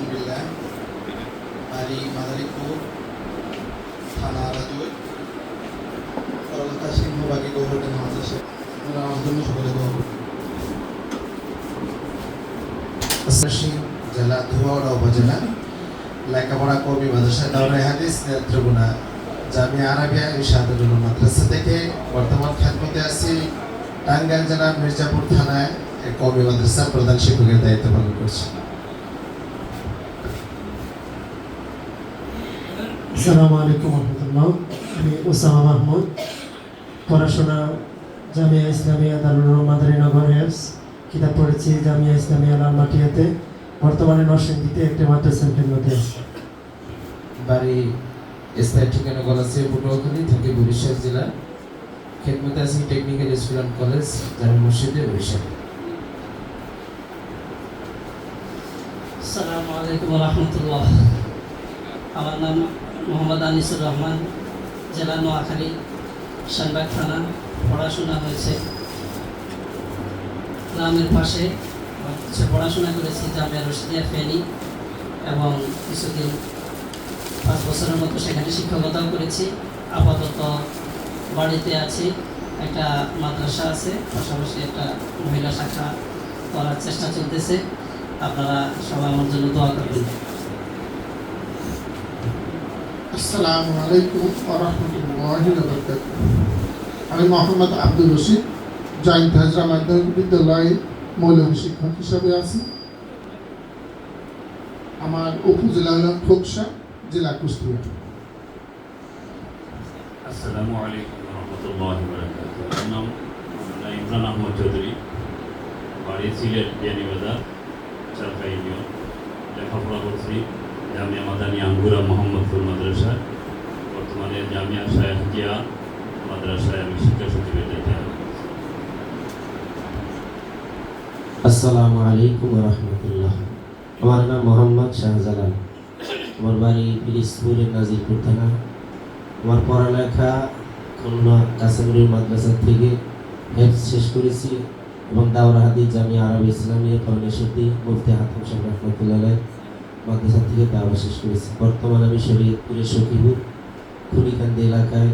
বিসমিল্লাহ বাড়ি মাদারীপুর থানা রাজুর কলকাতা সিংহবাগী আসে আপনারা আমার সকলে জেলা ধুয়াওড়া উপজেলা লেখাপড়া কর্মী মাদ্রাসা দাওরা হাদিস নেত্রগুনা জামিয়া আরাবিয়া ইরশাদুল উলুম মাদ্রাসা থেকে বর্তমান খ্যাতমতে আছি টাঙ্গাইল জেলা মির্জাপুর থানায় এক কর্মী মাদ্রাসার প্রধান শিক্ষকের দায়িত্ব পালন করছি আসসালামু আলাইকুম রহমতুল্লাহ। আমি ওসামা মাহমুদ পড়াশোনা জামিয়া ইসলামিয়া দারুল মাদারীনগর হেলস কিতাব পড়েছি জামিয়া ইসলামিয়া লালমাটিয়াতে। বর্তমানে নরসিংদীতে একটি খেদমতে আছি। বাড়ি স্থায়ী ঠিকানা গলাচিয়া পটুয়াখালী থেকে বরিশাল জেলা। খেদমতে আছি টেকনিক্যাল স্কুল অ্যান্ড কলেজ জামি মসজিদে বরিশাল। আসসালামু আলাইকুম রহমতুল্লাহ। আমার নাম মোহাম্মদ আনিসুর রহমান, জেলা নোয়াখালী শানবাগ থানা, পড়াশোনা হয়েছে। গ্রামের পাশে কিছু পড়াশোনা করেছি, জামিয়া রশিদিয়া ফেনী, এবং কিছুদিন পাঁচ বছরের মতো সেখানে শিক্ষকতাও করেছি। আপাতত বাড়িতে আছি, একটা মাদ্রাসা আছে, পাশাপাশি একটা মহিলা শাখা করার চেষ্টা চলতেছে। আপনারা সবাই আমার জন্য দোয়া করবেন। আসসালামু আলাইকুম আমি মোহাম্মদ আব্দুল রশিদ জয়েন্ট হাজরা মাধ্যমিক বিদ্যালয়ে মৌলভী শিক্ষক হিসাবে আছি। আমার উপজেলা হল খোকসা, জেলা কুষ্টিয়া। আসসালামু আলাইকুম রহমতুল্লাহ বরকাতুহ। আমার নাম ইমরান আহমদ চৌধুরী। বাড়ি সিলেট লেখাপড়া করছি জামিয়া মাদানী আঙ্গুরা মোহাম্মদপুর মাদ্রাসা। বর্তমানে জামিয়া জিয়া মাদ্রাসায় আমি শিক্ষা সচিবের দায়িত্বে আসসালামু আলাইকুম রহমতুল্লাহ। আমার নাম মোহাম্মদ শাহজালাল। আমার বাড়ি পিরিজপুরের নাজিরপুর থানা। আমার পড়ালেখা খুলনা কাসামুরি মাদ্রাসা থেকে হেফজ শেষ করেছি এবং দাওরা হাদিস জামিয়া আরব ইসলামিয়া ফাউন্ডেশনটি মুফতি হাকিম সাহেব রহমতুল্লাহ মাদ্রাসা থেকে দাওয়া শেষ করেছি। বর্তমানে আমি শরীয়তপুরের সখীপুর খুনিকান্দি এলাকায়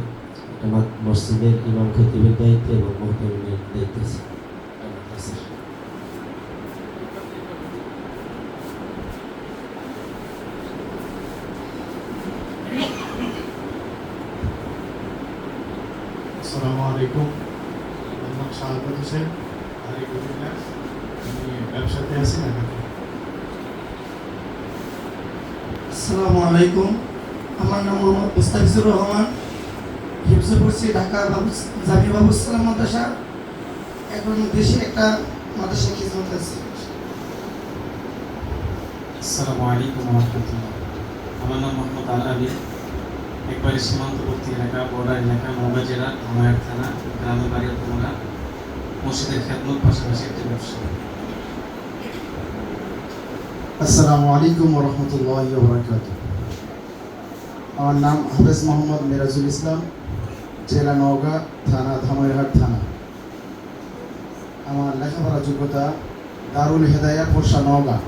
একটা মসজিদের ইমাম খতিবের এবং মহতমিনের দায়িত্বে আছি। আমি ব্যবসাতে আছি না আসসালামু আলাইকুম। আমার নাম মোহাম্মদ মুস্তাফিজুর রহমান। হিফজে পড়ছি ঢাকা জামি বাবু ইসলাম মাদ্রাসা। এখন দেশে একটা মাদ্রাসা খিদমত আছে। আসসালামু আলাইকুম রহমতুল্লাহ। আমার নাম মোহাম্মদ আল আলী একবারে সীমান্তবর্তী এলাকা, বর্ডার এলাকা নওগাঁ জেলা ধমায়ার থানা গ্রামের বাড়ি তোমরা মসজিদের খেদমত পাশাপাশি একটি ব্যবসা। আসসালামু আলাইকুম রহমতুল্লাহ বরকাত আমার নাম হাফেজ মোহাম্মদ মিরাজুল ইসলাম, জেলা নওগাঁ, থানা ধামইরহাট থানা। আমার লেখাপড়া যোগ্যতা দারুল হেদায়া পোর্শা নওগাঁ।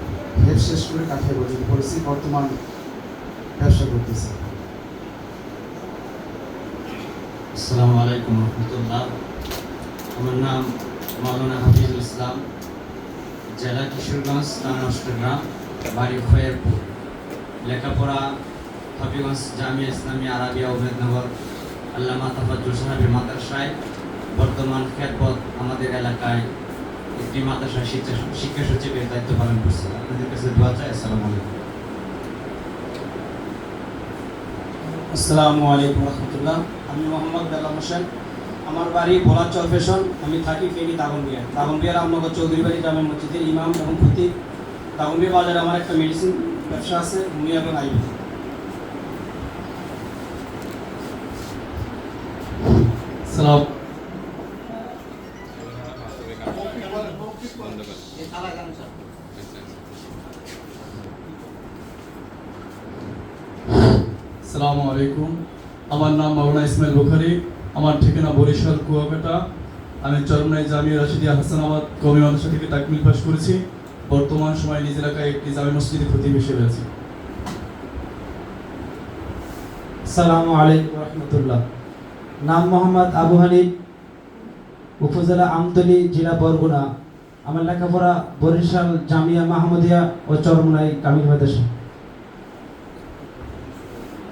হেড শেষ করে কাঠিয়া পর্যন্ত পড়েছি, বর্তমান ব্যবসা করতেছি। আসসালামু আলাইকুম রহমতুল্লাহ। আমার নাম মাওলানা হাফিজুল ইসলাম, জেলা কিশোরগঞ্জ, থানা অষ্টগ্রাম। বাড়ি খয়েরপুর লেখাপড়া হবিগঞ্জ জামিয়া ইসলামিয়া আরাবিয়া উবেদনগর আল্লামা তাফাজুল সাহেবের মাদ্রাসায়। বর্তমান খ্যাতপথ আমাদের এলাকায় একটি মাদ্রাসা শিক্ষা শিক্ষা সচিবের দায়িত্ব পালন করছে। আপনাদের কাছে দোয়া চাই। আসসালামু আলাইকুম। আসসালামু আলাইকুম রহমতুল্লাহ। আমি মোহাম্মদ বেলাম হোসেন। আমার বাড়ি ভোলাচর ফেশন আমি থাকি ফেনি দাগনবিয়া দাগনবিয়া রামনগর চৌধুরী বাড়ি গ্রামের মসজিদের ইমাম এবং খতিব। দাগনবিয়া বাজারে আমার একটা মেডিসিন ব্যবসা আছে ভূমি এবং আইবি। সালাম। আলাইকুম। আমার নাম মাওলানা ইসমাইল বুখারি। আমার ঠিকানা বরিশাল, কুয়াকাটা। আমি চরমনাই জামিয়া রাশিদিয়া হাসানাবাদ কমি মাদ্রাসা থেকে তাকমিল পাশ করেছি। বর্তমান সময়ে নিজ এলাকায় একটি জামে মসজিদে খতিব হিসেবে আছি সালামু আলাইকুম রহমতুল্লাহ। নাম মোহাম্মদ আবু হানিফ উপজেলা আমতলী জেলা বরগুনা। আমার লেখাপড়া বরিশাল জামিয়া মাহমুদিয়া ও চরমুনাই কামিল মাদ্রাসা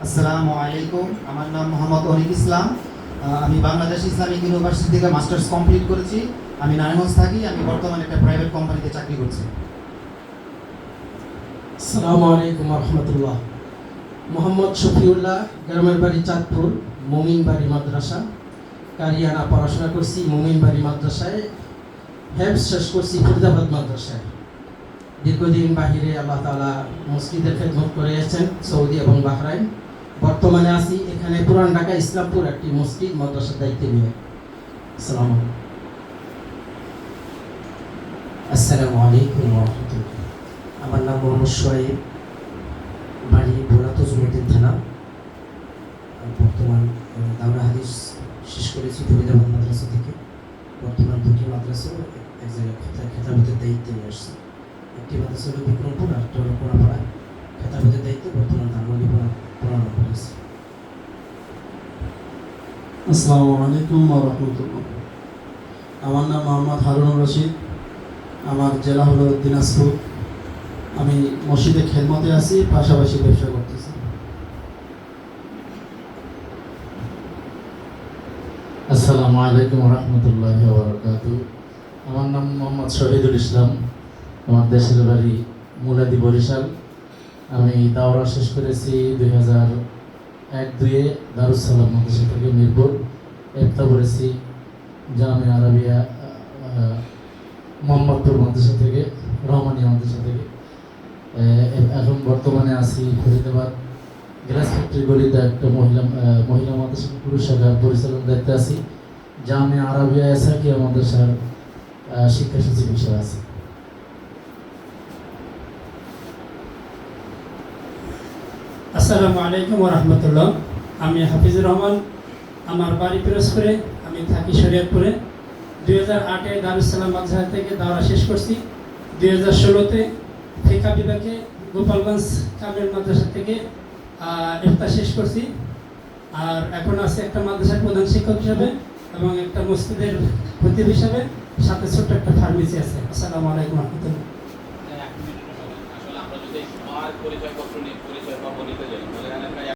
আসসালামু আলাইকুম। আমার নাম মোহাম্মদ অনিক ইসলাম। আহ, আমি বাংলাদেশ ইসলামিক ইউনিভার্সিটি থেকে মাস্টার্স কমপ্লিট করেছি। আমি নারায়ণগঞ্জ থাকি আমি বর্তমানে একটা প্রাইভেট কোম্পানিতে চাকরি করছি। আসসালামু আলাইকুম রহমতুল্লাহ মোহাম্মদ শফিউল্লাহ, গ্রামের বাড়ি চাঁদপুর, মোমিন বাড়ি মাদ্রাসা। কারিয়ানা পড়াশোনা করছি মোমিন বাড়ি মাদ্রাসায়। হেফ শেষ করছি ফরিদাবাদ মাদ্রাসায়। দীর্ঘদিন বাহিরে আল্লাহ তালা মসজিদের খেদমত করে এসেছেন সৌদি এবং বাহরাইন। বর্তমানে আছি এখানে পুরান ঢাকা ইসলামপুর একটি মসজিদ মাদ্রাসার দায়িত্বে নিয়ে। আসসালামু আলাইকুম। আসসালামু আলাইকুম রহমতুল্লাহ আমার নাম মোহাম্মদ সোয়েব বাড়ি বোরা তজুমুদ্দিন থানা। বর্তমান দাওরা হাদিস শেষ করেছি ফরিদাবাদ মাদ্রাসা থেকে। বর্তমান দুটি মাদ্রাসা এক জায়গায় খেতা- খেতাবতের দায়িত্বে নিয়ে আসছে। একটি মাদ্রাসা হলো বিক্রমপুর আর একটা হলো কোনাপাড়া। খেতাবতের দায়িত্বে বর্তমান ধানমন্ডি পোড়া নম্বর আছে আসসালামু আলাইকুম রহমতুল্লাহ। আমার নাম মোহাম্মদ হারুন রশিদ। আমার জেলা হলো দিনাজপুর। আমি মসজিদে খেদমতে আছি, পাশাপাশি ব্যবসা করতেছি। আসসালামু আলাইকুম রহমতুল্লাহ আমার নাম মোহাম্মদ শহীদুল ইসলাম। আমার দেশের বাড়ি মুলাদি বরিশাল। আমি দাওরা শেষ করেছি দুই হাজার এক দুয়ে দারুসালাম মাদ্রাসা থেকে মিরপুর। একটা করেছি জামে আরবিয়া মোহাম্মদপুর মাদ্রাসা থেকে, রহমানিয়া মাদ্রাসা থেকে। এখন বর্তমানে আছি ফরিদাবাদ গ্লাস ফ্যাক্টরি গলিতে একটা মহিলা মহিলা মাদ্রাসা পুরুষ শাখার পরিচালনার দায়িত্বে আছি। জামে আরবিয়া এসাকিয়া মাদ্রাসার শিক্ষা সচিব হিসেবে আছি। আসসালামু আলাইকুম রহমতুল্লাহ। আমি হাফিজুর রহমান। আমার বাড়ি পিরোজপুরে, আমি থাকি শরীয়তপুরে। দুই হাজার আটে দারুসালাম মাদ্রাসা থেকে দাওরা শেষ করছি। দুই হাজার ষোলোতে ফিকা বিভাগে গোপালগঞ্জ কামের মাদ্রাসা থেকে একটা শেষ করছি। আর এখন আছে একটা মাদ্রাসার প্রধান শিক্ষক হিসাবে এবং একটা মসজিদের খতিব হিসাবে, সাথে ছোট্ট একটা ফার্মেসি আছে। আসসালামু আলাইকুম রহমতুল্লাহ।